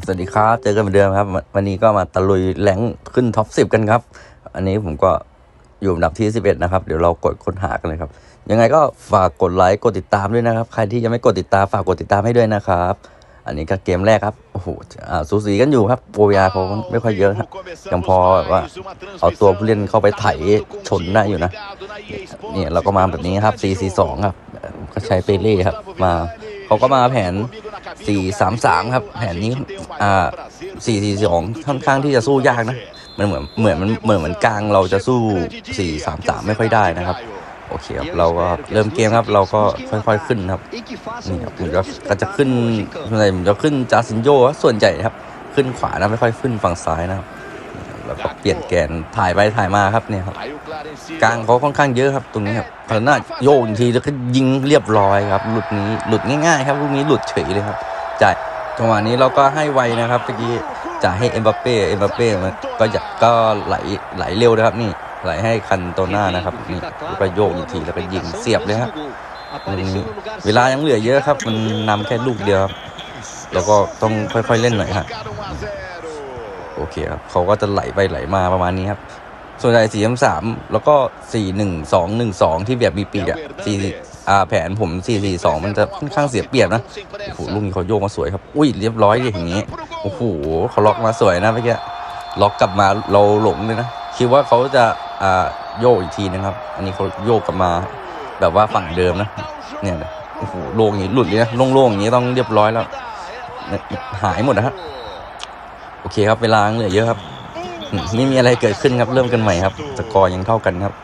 สวัสดีครับ เจอกันเหมือนเดิมครับ วันนี้ก็มาตะลุยแหลงขึ้นท็อป10กันครับ อันนี้ผมก็อยู่อันดับที่11นะครับ เดี๋ยวเรากดค้นหากันเลยครับ ยังไงก็ฝากกดไลค์กดติดตามด้วยนะครับ ใครที่ยังไม่กดติดตามฝากกดติดตามให้ด้วยนะครับ อันนี้ก็เกมแรกครับ โอ้โหอ่าสูสีกันอยู่ครับโอยาเขาไม่ค่อยเยอะครับยังพอแบบว่า เอาตัวผู้เล่นเข้าไปไถชนได้อยู่นะเนี่ยเราก็มาแบบนี้ครับ4-4-2ครับก็ใช้เปเล่ครับ มาเขาก็มาแผน 4-3-3 ครับแผนนี้อ่า4-4-2 ค่อนข้างที่จะสู้ยากนะมันเหมือนเหมือนมันเหมือนเหมือนกลางเราจะสู้ 4-3-3 ไม่ค่อยได้นะครับโอเคครับเราก็เริ่มเกมครับเราก็ค่อยๆขึ้นครับนี่ครับผมจะก็จะขึ้นส่วนใหญ่ผมจะขึ้นจาซินโยส่วนใหญ่ครับ ขึ้นขวานะไม่ค่อยขึ้นฝั่งซ้ายนะครับแล้วก็เปลี่ยนแกนถ่ายไปถ่ายมาครับเนี่ยครับกลางเขาค่อนข้างเยอะครับ ตรงนี้ครับพลานาโยกอีกทีแล้วก็ยิงเรียบร้อยครับหลุดนี้หลุดง่ายๆ ครับลูกนี้หลุดเฉยเลยครับ จ่ายจังหวะนี้เราก็ให้ไวนะครับเมื่อกี้จ่ายให้เอ็มบัปเป้เอ็มบัปเป้มันก็อยากก็ไหลไหลเร็วนะครับนี่ไหลให้คันโตน่านะครับนี่แล้วก็โยกอีกทีแล้วก็ยิงเสียบเลยครับเวลายังเหลือเยอะครับ มันนำแค่ลูกเดียวครับแล้วก็ต้องค่อยๆเล่นหน่อยครับโอเคครับเขาก็จะไหลไปไหลมาประมาณนี้ครับส่วนใหญ่สี่สามแล้วก็สี่หนึ่งสองหนึ่งสองที่แบบมีปีกอะสี่ แผนผมสี่สี่สองมันจะค่อนข้างเสียเปรียบนะ โอ้โหลูกนี้เขาโยกมาสวยครับ อุ้ยเรียบร้อยอย่างนี้ โอ้โหเขาล็อกมาสวยนะเมื่อกี้ ล็อกกลับมาเราหลงเลยนะ คิดว่าเขาจะอ่าโยกอีกทีนะครับ อันนี้เขาโยกกลับมาแบบว่าฝั่งเดิมนะ เนี่ยโอ้โหโล่งอย่างนี้หลุดเลยนะ โล่งๆอย่างนี้ต้องเรียบร้อยแล้ว หายหมดนะฮะ โอเคครับเวลางเหลือเยอะครับ ไม่มีอะไรเกิดขึ้นครับ เริ่มกันใหม่ครับสกอร์ยังเท่ากันครับ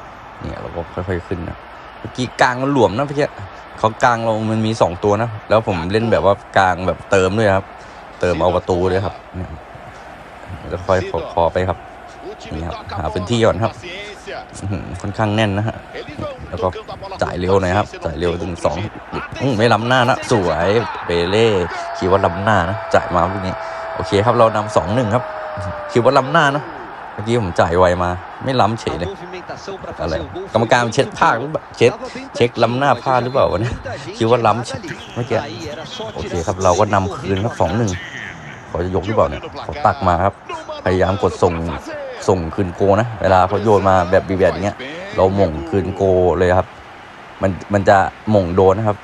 เนี่ยเราก็ค่อยๆขึ้นนะ เมื่อกี้กลางมันหลวมนะพี่เขากลางเรามันมีสองตัวนะ แล้วผมเล่นแบบว่ากลางแบบเติมด้วยครับ เติมเอาประตูเลยครับเนี่ยแล้วค่อยขอขอไปครับนี่ครับหาพื้นที่ก่อนครับอื้อหือค่อนข้างแน่นนะฮะแล้วก็จ่ายเร็วหน่อยครับ จ่ายเร็วถึงสองอื้อไม่ล้ำหน้านะ สวยเปเล่คิดว่าล้ำหน้านะ จ่ายมาพวกนี้ โอเคครับเรานำสองหนึ่งครับ คิดว่าล้ำหน้านะเมื่อกี้ผมจ่ายไวมา ไม่ล้ำเฉยเลยอะไรกรรมการเช็ดภาหรือเปล่าเช็ดเช็คล้ำหน้าพลาหรือเปล่าวะเนี่ยคิดว่าล้ำเฉยเมื่อกี้โอเคครับเราก็นำคืนครับสองหนึ่งเขาจะยกหรือเปล่าเนี่ยเขาตักมาครับ พยายามกดส่งส่งคืนโกนะ เวลาเขาโยนมาแบบบีแบบอย่างเงี้ย เราหม่งคืนโกเลยครับ มันมันจะหม่งโดนนะครับ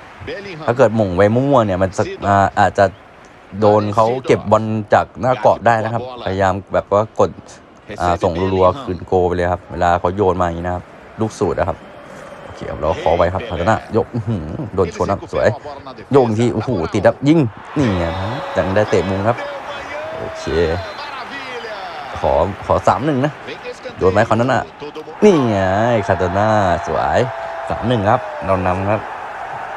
ถ้าเกิดหม่งไว้มั่วเนี่ยมันอาอาจจะโดนเขาเก็บบอลจากหน้ากรอบได้นะครับ พยายามแบบว่ากด ส่งรัวๆคืนโกไปเลยครับ เวลาเขาโยนมาอย่างนี้นะครับลูกสูตรนะครับโอเคครับเราขอไว้ครับพัฒนายกอื้อหือโดนชนครับสวยโยกอีกทีโอ้โหติดครับยิงนี่ไงครับยังได้เตะมุมครับโอเคขอขอสามหนึ่งนะโยนไหมคนนั้นน่ะนี่ไงคาตาน่าสวยสามหนึ่งครับ เรานำครับ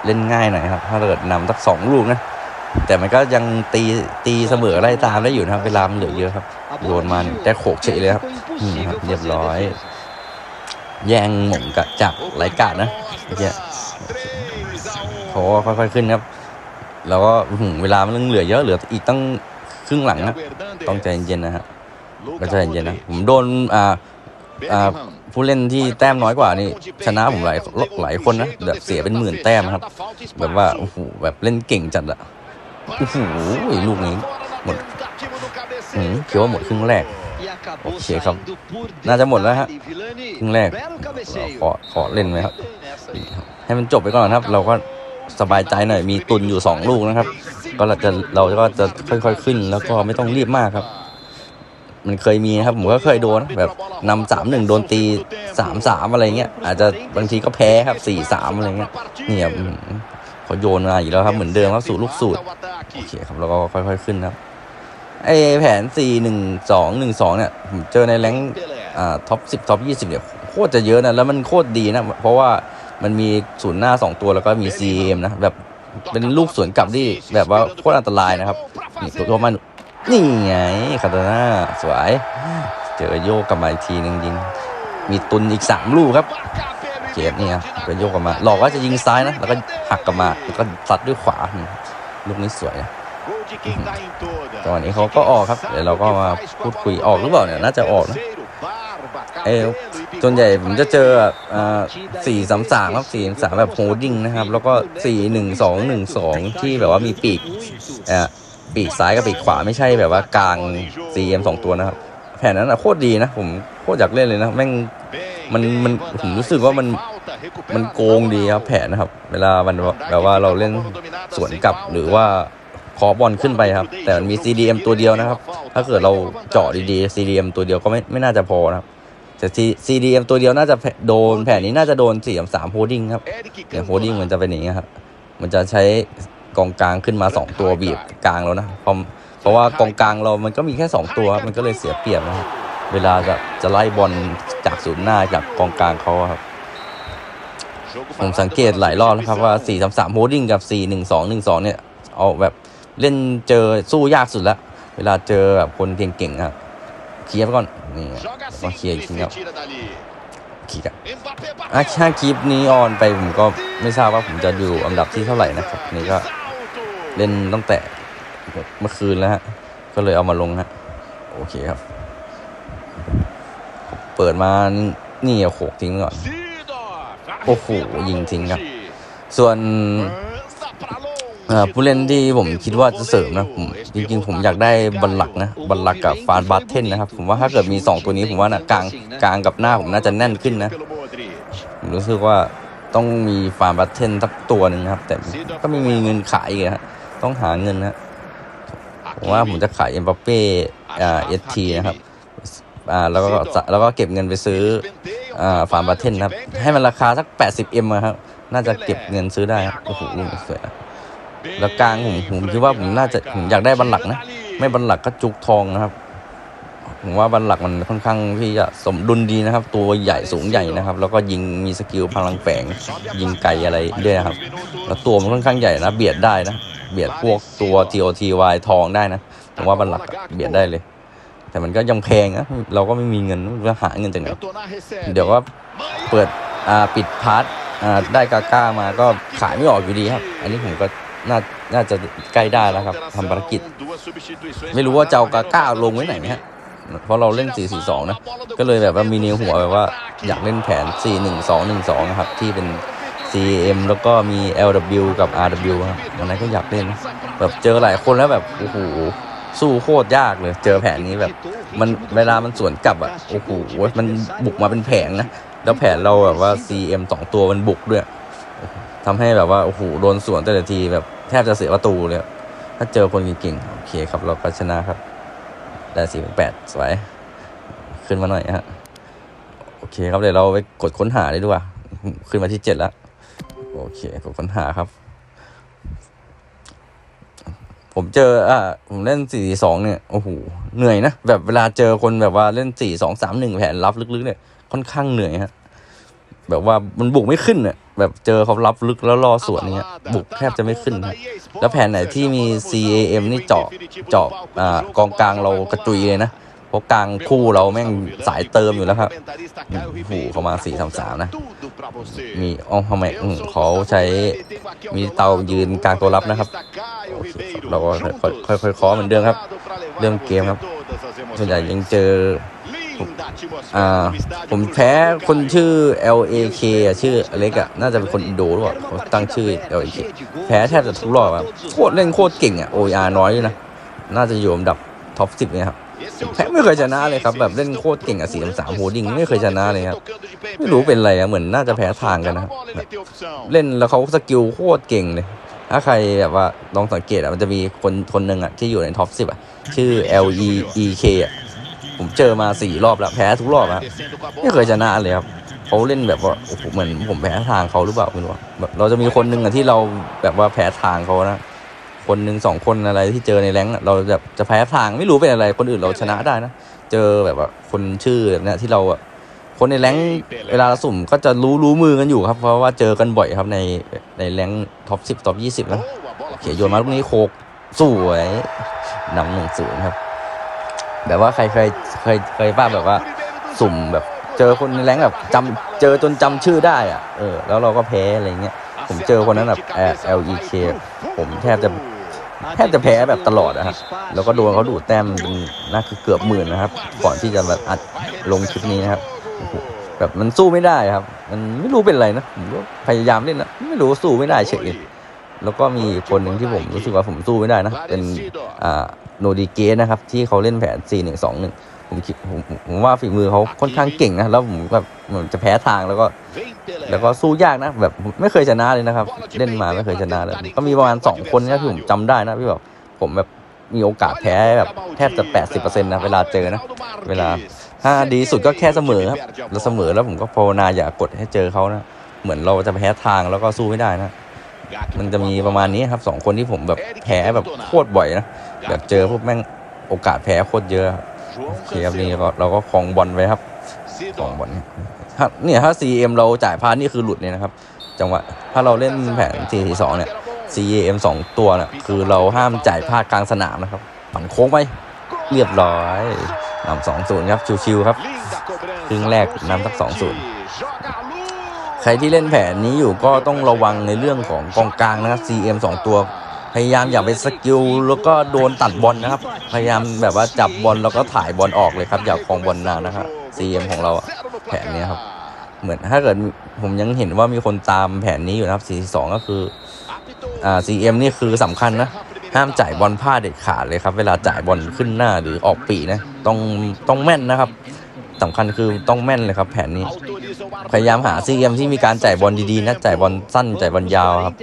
เล่นง่ายหน่อยครับ ถ้าเกิดนำสักสองลูกนะแต่มันก็ยังตีตีเสมอไล่ตามได้อยู่นะครับเวลามันเหลือเยอะครับ โยนมาเนี่ยได้โขกเฉยเลยครับนี่ครับเรียบร้อย แย่งหม่งกะจับไหลกาดนะเมื่อกี้เขาก็ค่อยๆขึ้นครับ แล้วก็เวลามันเหลือเยอะเหลืออีกตั้งครึ่งหลังนะต้องใจเย็นๆนะฮะก็ใจเย็นๆนะผมโดนอ่าอ่าผู้เล่นที่แต้มน้อยกว่านี่ชนะผมหลายหลายคนนะแบบเสียเป็นหมื่นแต้มครับ แบบว่าโอ้โหแบบเล่นเก่งจัดอะโอ้โหลูกนี้หมด อืมคิดว่าหมดครึ่งแรก โอเคครับ น่าจะหมดแล้วฮะครึ่งแรกเราขอขอเล่นไหมครับ ให้มันจบไปก่อนครับ เราก็สบายใจหน่อย มีตุนอยู่สองลูกนะครับ ก็เราจะเราก็จะค่อยๆขึ้น แล้วก็ไม่ต้องรีบมากครับ มันเคยมีครับ ผมก็เคยโดนแบบนำสามหนึ่งโดนตีสามสามอะไรเงี้ย อาจจะบางทีก็แพ้ครับสี่สามอะไรเงี้ย เนี่ยเขาโยนมาอีกแล้วครับ เหมือนเดิมครับสูตรลูกสูตรโอเคครับ แล้วก็ค่อยๆขึ้นครับ ไอแผนสี่หนึ่งสองหนึ่งสองเนี่ยผมเจอในแรงอ่าท็อปสิบท็อปยี่สิบเนี่ยโคตรจะเยอะนะ แล้วมันโคตรดีนะ เพราะว่ามันมีศูนย์หน้าสองตัวแล้วก็มี CM นะ แบบเป็นลูกสวนกลับที่แบบว่าโคตรอันตรายนะครับนี่ตัวมันนี่ไงคาตาน่าสวย เจอโยกกลับมาอีกทีหนึงยิง มีตุนอีกสามลูกครับเกมนี่ครับก็โยกกลับมา หลอกว่าจะยิงซ้ายนะ แล้วก็หักกลับมา แล้วก็ซัดด้วยขวา ลูกนี้สวยนะ ตอนนี้เขาก็ออกครับเดี๋ยวเราก็มาพูดคุยออกหรือเปล่าเนี่ยน่าจะออกนะเออส่วนใหญ่ผมจะเจอสี่สามสามครับสี่สามแบบโฮดดิ้งนะครับ แล้วก็สี่หนึ่งสองหนึ่งสองที่แบบว่ามีปีกเอ่อปีกซ้ายกับปีกขวาไม่ใช่แบบว่ากลาง CM สองตัวนะครับ แผนนั้นอะโคตรดีนะผมโคตรอยากเล่นเลยนะแม่งมันมันผมรู้สึกว่ามันมันโกงดีครับแผนนะครับ เวลามันแบบว่าเราเล่นสวนกลับหรือว่า คอบอลขึ้นไปครับ แต่มันมี CDM ตัวเดียวนะครับ ถ้าเกิดเราเจาะดีๆ CDM ตัวเดียวก็ไม่ไม่น่าจะพอนะครับแต่ CDM ตัวเดียวน่าจะโดนแผนนี้น่าจะโดน4ี่สามโฮดดิ้งครับอย่างโฮดดิ้งมันจะเป็นอย่างนี้ครับมันจะใช้กองกลางขึ้นมา2ตัวบีบกลางแล้วนะเพราะเพราะว่ากองกลางเรามันก็มีแค่2ตัวมันก็เลยเสียเปรียบนะครับเวลาจะจะไล่บอลจากศูนย์หน้าจากกองกลางเขาครับผมสังเกตหลายรอบแล้วครับว่า 4 3 3โฮดดิ้งกับ 4 1 2 1 2 เนี่ย เอาแบบ เล่นเจอสู้ยากสุดแล้วเวลาเจอแบบคนเก่งๆครับเคลียร์ไปก่อนนี่ก็เคลียร์อีกทีครับเคลียร์อะถ้าคลิปนี้ออนไปผมก็ไม่ทราบว่าผมจะอยู่อันดับที่เท่าไหร่นะครับ นี่ก็เล่นตั้งแต่เมื่อคืนแล้วฮะ ก็เลยเอามาลงฮะ โอเคครับ เปิดมานี่โขกทิ้งก่อน โอ้โหยิงทิ้งครับ ส่วน ผู้เล่นที่ผมคิดว่าจะเสริมนะผมจริงๆ ผมอยากได้บัลลักนะบัลลักกับฟานบาร์เทนนะครับ ผมว่าถ้าเกิดมี 2 ตัวนี้ผมว่านะกลางกลางกับหน้าผมน่าจะแน่นขึ้นนะผมรู้สึกว่าต้องมีฟานบาร์เทนสักตัวหนึ่งครับ แต่ก็ไม่มีเงินขายอีกฮะต้องหาเงินนะผมว่าผมจะขายเอ็มบัปเป้เอสทีนะครับอ่าแล้วก็แล้วก็เก็บเงินไปซื้ออ่าฟาร์มบาเทนนะครับ ให้มันราคาสัก 80M อะครับ น่าจะเก็บเงินซื้อได้ครับโอ้โหสวยอะ แล้วกลางผมผมคิดว่าผมน่าจะผมอยากได้บันหลักนะ ไม่บันหลักก็จุกทองนะครับ ผมว่าบันหลักมันค่อนข้างที่จะสมดุลดีนะครับ ตัวใหญ่สูงใหญ่นะครับ แล้วก็ยิงมีสกิลพลังแฝงยิงไกลอะไรด้วยนะครับ แล้วตัวมันค่อนข้างใหญ่นะ เบียดได้นะ เบียดพวกตัว TOTY ทองได้นะผมว่าบันหลักเบียดได้เลยแต่มันก็ยังแพงนะเราก็ไม่มีเงินจะหาเงินจากไหนเดี๋ยวก็เปิดปิดพาร์ทได้กาก้ามาก็ขายไม่ออกอยู่ดีครับ อันนี้ผมก็ น่าน่าจะใกล้ได้แล้วครับทำภารกิจ ไม่รู้ว่าจะเอากาก้าลงไว้ไหนฮะเพราะเราเล่น 4-4-2 นะ ก็เลยแบบว่ามีในหัวแบบว่าอยากเล่นแผน 4-1-2-1-2 นะครับ ที่เป็น CM แล้วก็มี LW กับ RW ครับอันนั้นก็อยากเล่น แบบเจอหลายคนแล้วแบบ โอ้โห สู้โคตรยากเลย เจอแผนนี้แบบ มันเวลามันสวนกลับอะ โอ้โห มันบุกมาเป็นแผงนะ แล้วแผนเราแบบว่า CM สองตัวมันบุกด้วยทำให้แบบว่า โอ้โห โดนสวนแต่ละทีแบบ แทบจะเสียประตูเลยถ้าเจอคนเก่งๆ โอเคครับ เราก็ชนะครับ ได้สี่แปดสวย ขึ้นมาหน่อยฮะ โอเคครับเดี๋ยวเราไปกดค้นหาได้ด้วยขึ้นมาที่เจ็ดแล้ว โอเค กดค้นหาครับ ผมเจออ่าผมเล่นสี่สองเนี่ย โอ้โห เหนื่อยนะ แบบเวลาเจอคนแบบว่าเล่นสี่สองสามหนึ่งแผนรับลึกๆเนี่ย ค่อนข้างเหนื่อยฮะ แบบว่ามันบุกไม่ขึ้นเนี่ย แบบเจอเขารับลึกแล้วรอสวนเนี่ยบุกแทบจะไม่ขึ้นฮะแล้วแผนไหนที่มี CAM นี่เจาะเจาะอ่ากองกลางเรากระจุยเลยนะเพราะกลางคู่เราแม่งสายเติมอยู่แล้วครับโอ้โหเขามาสี่สามสามนะ มีอ๋อทำไมอืมเขาใช้มีเตายืนกลางตัวรับนะครับโอเคครับเราก็ค่อยๆค่อยๆเคอเหมือนเดิมครับ เรื่องเกมครับ ส่วนใหญ่ยังเจอ อ่าผมแพ้คนชื่อ L A K อะชื่ออเล็กอะน่าจะเป็นคนอินโดหรือเปล่าเขาตั้งชื่อ L A K แพ้แทบจะทุกรอบครับโคตรเล่นโคตรเก่งอะ O R น้อยด้วยนะ น่าจะอยู่อันดับท็อปสิบเนี่ยครับแพ้ไม่เคยชนะเลยครับ แบบเล่นโคตรเก่งอะสี่สามโฮดิ้งไม่เคยชนะเลยครับไม่รู้เป็นอะไรอะเหมือนน่าจะแพ้ทางกันนะครับแบบเล่นแล้วเขาสกิลโคตรเก่งเลยถ้าใครแบบว่าลองสังเกตอะมันจะมีคนคนหนึ่งอะที่อยู่ในท็อปสิบอะชื่อ L E E K อะ ผมเจอมาสี่รอบแล้วแพ้ทุกรอบครับไม่เคยชนะเลยครับเขาเล่นแบบว่าโอ้โหเหมือนผมแพ้ทางเขาหรือเปล่าไม่รู้แบบเราจะมีคนหนึ่งอะที่เราแบบว่าแพ้ทางเขานะคนหนึ่งสองคนอะไรที่เจอในแรงเราแบบจะแพ้ทางไม่รู้เป็นอะไร คนอื่นเราชนะได้นะเจอแบบว่าคนชื่อเนี้ยที่เราอะคนในแรงเวลาสุ่มก็จะรู้รู้มือกันอยู่ครับ เพราะว่าเจอกันบ่อยครับในในแรงท็อปสิบท็อปยี่สิบนะโอเคโยนมาลูกนี้โคกสวยนำหนึ่งศูนย์ครับ แบบว่าใครเคยเคยเคยป้าแบบว่าสุ่มแบบเจอคนในแรงแบบจำเจอจนจำชื่อได้อะเออแล้วเราก็แพ้อะไรเงี้ยผมเจอคนนั้นแบบ L E K ผมแทบจะแทบจะแพ้แบบตลอดนะครับ แล้วก็โดนเขาดูดแต้มนน่าคือเกือบหมื่นนะครับ ก่อนที่จะแบบอัดลงคลิปนี้นะครับ แบบมันสู้ไม่ได้ครับ มันไม่รู้เป็นอะไรนะ ผมก็พยายามเล่นนะ ไม่รู้สู้ไม่ได้เฉย แล้วก็มีคนหนึ่งที่ผมรู้สึกว่าผมสู้ไม่ได้นะ เป็นอ่า โนดีเกสนะครับ ที่เขาเล่นแผน 4 1 2 1 ผมคิดผมผมว่าฝีมือเขาค่อนข้างเก่งนะ แล้วผมแบบเหมือนจะแพ้ทางแล้วก็ แล้วก็สู้ยากนะ แบบไม่เคยชนะเลยนะครับ เล่นมาไม่เคยชนะเลย ก็มีประมาณสองคนนะที่ผมจำได้นะพี่แบบผมแบบมีโอกาสแพ้แบบแทบจะ 80%นะเวลาเจอนะ เวลาถ้าดีสุดก็แค่เสมอครับแล้วเสมอแล้วผมก็ภาวนาอย่ากดให้เจอเขานะ เหมือนเราจะแพ้ทางแล้วก็สู้ไม่ได้นะ มันจะมีประมาณนี้ครับสองคนที่ผมแบบแพ้แบบโคตรบ่อยนะ แบบเจอพวกแม่งโอกาสแพ้โคตรเยอะครับโอเคครับนี่ก็เราก็คลองบอลไว้ครับสองบอลถ้าเนี่ยถ้า CM เราจ่ายพลาดนี่คือหลุดเนี่ยนะครับ จังหวะถ้าเราเล่นแผน 4-4-2 เนี่ย CM สองตัวน่ะคือเราห้ามจ่ายพลาดกลางสนามนะครับปั่นโค้งไปเรียบร้อยนำสองศูนย์ครับชิวๆครับครึ่งแรกนำสัก2-0ใครที่เล่นแผนนี้อยู่ก็ต้องระวังในเรื่องของกองกลางนะครับ CM สองตัว พยายามอย่าไปสกิลแล้วก็โดนตัดบอลนะครับ พยายามแบบว่าจับบอลแล้วก็ถ่ายบอลออกเลยครับอย่าคลองบอลนานนะครับ CM ของเราแผนนี้ครับ เหมือนถ้าเกิดผมยังเห็นว่ามีคนตามแผนนี้อยู่นะครับ 42 ก็คืออ่า CM นี่คือสำคัญนะ ห้ามจ่ายบอลพลาดเด็ดขาดเลยครับ เวลาจ่ายบอลขึ้นหน้าหรือออกปีนะต้องต้องแม่นนะครับสำคัญคือต้องแม่นเลยครับแผนนี้ พยายามหา CM ที่มีการจ่ายบอลดีๆนะจ่ายบอลสั้นจ่ายบอลยาวครับ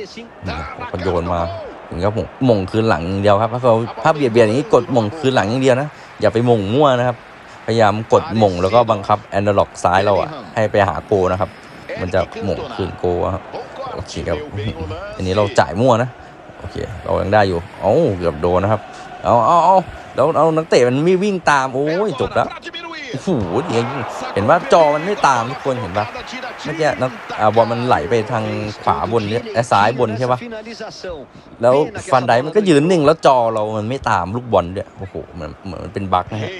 นี่ก็โยนมา ถึงกับผมหม่งคืนหลังอย่างเดียวครับถ้าเขาถ้าเบียดเบียดอย่างนี้กดหม่งคืนหลังอย่างเดียวนะอย่าไปหม่งมั่วนะครับ พยายามกดหม่งแล้วก็บังคับแอนดล็อกซ้ายเราอะให้ไปหาโกนะครับ มันจะหม่งคืนโกครับโอเคครับอันนี้เราจ่ายมั่วนะโอเคเรายังได้อยู่เอ้าเกือบโดนนะครับเอาเอาเอาแล้วเอานักเตะมันไม่วิ่งตามโอ้ยจบแล้ว โอ้โหเดี๋ยวเห็นว่าจอมันไม่ตามทุกคนเห็นปะเมื่อกี้นักบอลมันไหลไปทางขวาบนเนี่ยซ้ายบนใช่ปะแล้วฟันไดมันก็ยืนนิ่งแล้วจอเรามันไม่ตามลูกบอลด้วยโอ้โหเหมือนเหมือนมันเป็นบั๊กนะฮะ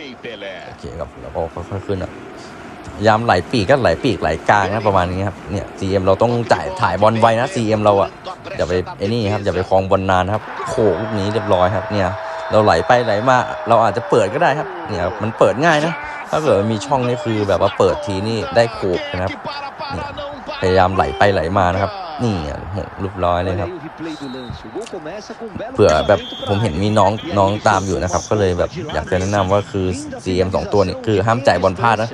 โอเคครับแล้วก็ค่อยๆขึ้นอะยามไหลปีกก็ไหลปีกไหลกลางนะประมาณนี้ครับเนี่ย CM เราต้องจ่ายถ่ายบอลไวนะ CM เราอะอย่าไปไอ้นี่ครับอย่าไปคลองบอลนานครับโขกลูกนี้เรียบร้อยครับเนี่ยเราไหลไปไหลมาเราอาจจะเปิดก็ได้ครับเนี่ยมันเปิดง่ายนะ ถ้าเกิดมีช่องนี่คือแบบว่าเปิดทีนี่ได้โขกนะครับพยายามไหลไปไหลมานะครับ นี่อะโหเรียบร้อยเลยครับเผื่อแบบผมเห็นมีน้องน้องตามอยู่นะครับ ก็เลยแบบอยากจะแนะนำว่าคือ CM สองตัวนี่คือห้ามจ่ายบอลพลาดนะ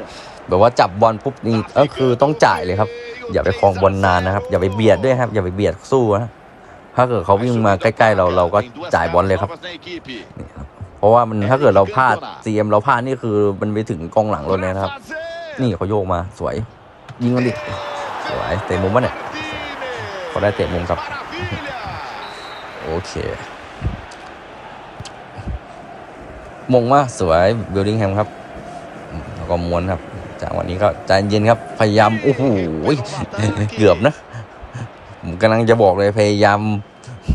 แบบว่าจับบอลปุ๊บนี่ก็คือต้องจ่ายเลยครับ อย่าไปคลองบอลนานนะครับ อย่าไปเบียดด้วยครับ อย่าไปเบียดสู้นะถ้าเกิดเขาวิ่งมาใกล้ ๆ เราเราก็จ่ายบอลเลยครับ เพราะว่ามันถ้าเกิดเราพลาด CM เราพลาดนี่คือมันไปถึงกองหลังเราเลยนะครับ นี่เขาโยกมาสวย ยิงมันดิสวยเตะมุมวะเนี่ยเขาได้เตะมุมครับ โอเคมงมาสวยบิลดิงแฮมครับแล้วก็ม้วนครับ จากวันนี้ก็ใจเย็นครับ พยายามโอ้โหเกือบนะผมกำลังจะบอกเลยพยายาม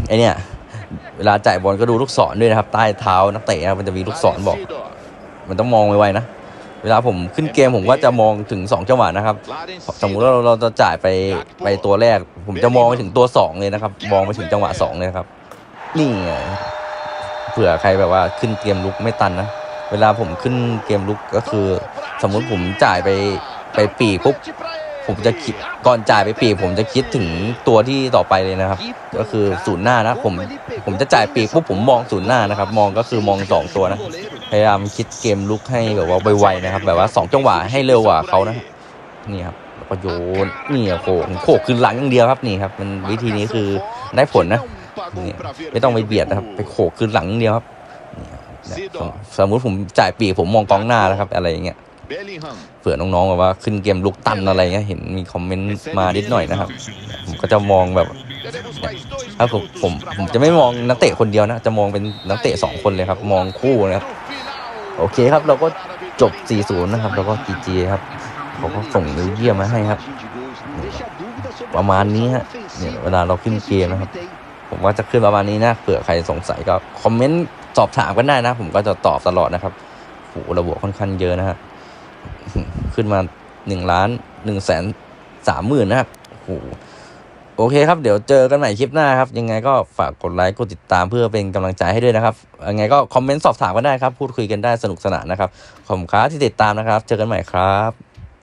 ไอเนี่ย เวลาจ่ายบอลก็ดูลูกศรด้วยนะครับ ใต้เท้านักเตะนะมันจะมีลูกศรบอก มันต้องมองไวๆนะ เวลาผมขึ้นเกมผมก็จะมองถึงสองจังหวะนะครับ สมมุติว่าเราเราจะจ่ายไปไปตัวแรก ผมจะมองไปถึงตัวสองเลยนะครับ มองไปถึงจังหวะสองเลยนะครับ นี่ไงเผื่อใครแบบว่าขึ้นเกมลุกไม่ตันนะ เวลาผมขึ้นเกมลุกก็คือ สมมุติผมจ่ายไปไปปีกปุ๊บ ผมจะคิดก่อนจ่ายไปปีกผมจะคิดถึงตัวที่ต่อไปเลยนะครับ ก็คือศูนย์หน้านะผมผมจะจ่ายปีกปุ๊บผมมองศูนย์หน้านะครับ มองก็คือมองสองตัวนะพยายามคิดเกมลุกให้แบบว่าไวๆนะครับ แบบว่าสองจังหวะให้เร็วกว่าเขานะนี่ครับก็โยนนี่โขกโขกขึ้นหลังอย่างเดียวครับนี่ครับ มันวิธีนี้คือได้ผลนะนี่ไม่ต้องไปเบียดนะครับไปโขกขึ้นหลังอย่างเดียวครับสมมุติผมจ่ายปีกผมมองกองหน้าแล้วครับ อะไรอย่างเงี้ย ผื่อน้องๆแบบว่าขึ้นเกมลุกตันอะไรเงี้ยเห็นมีคอมเมนต์มานิดหน่อยนะครับ ผมก็จะมองแบบเนี่ยถ้าผมผมผมจะไม่มองนักเตะคนเดียวนะ จะมองเป็นนักเตะสองคนเลยครับ มองคู่นะครับโอเคครับเราก็จบ 4-0 นะครับ แล้วก็ GG ครับเขาก็ส่งนิ้วเยี่ยมมาให้ครับ ประมาณนี้ฮะเนี่ยเวลาเราขึ้นเกมนะครับ ผมว่าจะขึ้นประมาณนี้นะเผื่อใครสงสัยก็คอมเมนต์สอบถามกันได้นะ ผมก็จะตอบตลอดนะครับโหระบบค่อนข้างเยอะนะฮะ ขึ้นมาหนึ่งล้านหนึ่งแสนสามหมื่นนะครับโอ้โอเคครับ เดี๋ยวเจอกันใหม่คลิปหน้าครับ ยังไงก็ฝากกดไลค์กดติดตามเพื่อเป็นกำลังใจให้ด้วยนะครับ ยังไงก็คอมเมนต์สอบถามกันได้ครับ พูดคุยกันได้สนุกสนานนะครับ ขอบคุณครับที่ติดตามนะครับ เจอกันใหม่ครับ